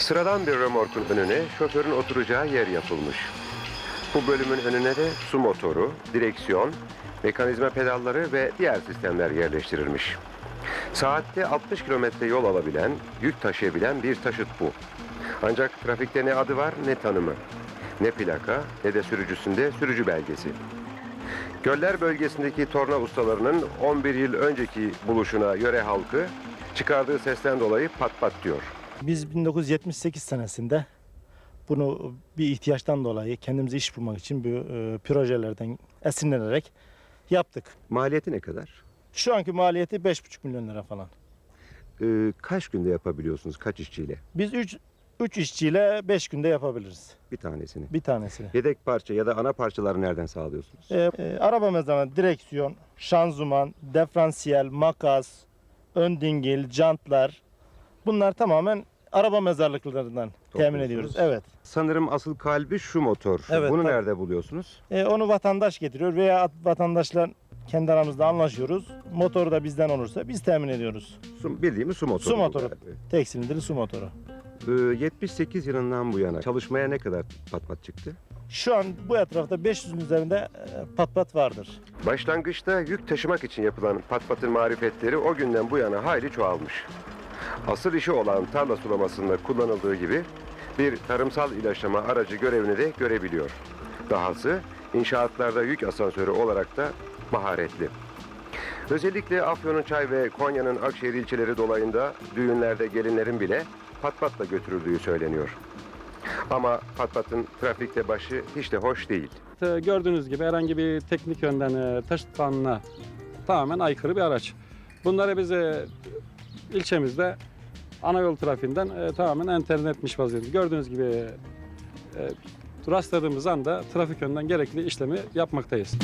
Sıradan bir römorkun önüne şoförün oturacağı yer yapılmış. Bu bölümün önüne de su motoru, direksiyon, mekanizma pedalları ve diğer sistemler yerleştirilmiş. Saatte 60 kilometre yol alabilen, yük taşıyabilen bir taşıt bu. Ancak trafikte ne adı var ne tanımı. Ne plaka ne de sürücüsünde sürücü belgesi. Göller bölgesindeki torna ustalarının 11 yıl önceki buluşuna yöre halkı çıkardığı sesten dolayı pat pat diyor. Biz 1978 senesinde bunu bir ihtiyaçtan dolayı kendimize iş bulmak için bu e, projelerden esinlenerek yaptık. Maliyeti ne kadar? Şu anki maliyeti 5,5 milyon lira falan. Ee, kaç günde yapabiliyorsunuz kaç işçiyle Biz 3 3 işçiyle 5 günde yapabiliriz bir tanesini? bir tanesini. Yedek parça ya da ana parçaları nereden sağlıyorsunuz? E, e, araba mezarına direksiyon, şanzıman, diferansiyel, makas, ön dingil, jantlar bunlar tamamen araba mezarlıklarından temin ediyoruz. Evet. Sanırım asıl kalbi şu motor. Evet, Bunu tabii. nerede buluyorsunuz? E, onu vatandaş getiriyor veya vatandaşlar kendi aramızda anlaşıyoruz. Motoru da bizden olursa biz temin ediyoruz. Su, bildiğimiz su motoru. Su bu motoru. galiba. Tek silindirli su motoru. Ee, 78 yılından bu yana çalışmaya ne kadar pat pat çıktı? Şu an bu etrafta 500'ün üzerinde e, pat pat vardır. Başlangıçta yük taşımak için yapılan pat patın marifetleri o günden bu yana hayli çoğalmış. Asıl işi olan tarla sulamasında kullanıldığı gibi bir tarımsal ilaçlama aracı görevini de görebiliyor. Dahası inşaatlarda yük asansörü olarak da maharetli. Özellikle Afyon'un Çay ve Konya'nın Akşehir ilçeleri dolayında düğünlerde gelinlerin bile pat patla götürüldüğü söyleniyor. Ama pat patın trafikte başı hiç de hoş değil. Gördüğünüz gibi herhangi bir teknik yönden e, taşıt kanununa tamamen aykırı bir araç. Bunları biz e, ilçemizde ana yol trafiğinden e, tamamen enterine etmiş vaziyette. Gördüğünüz gibi e, rastladığımız anda trafik yönden gerekli işlemi yapmaktayız.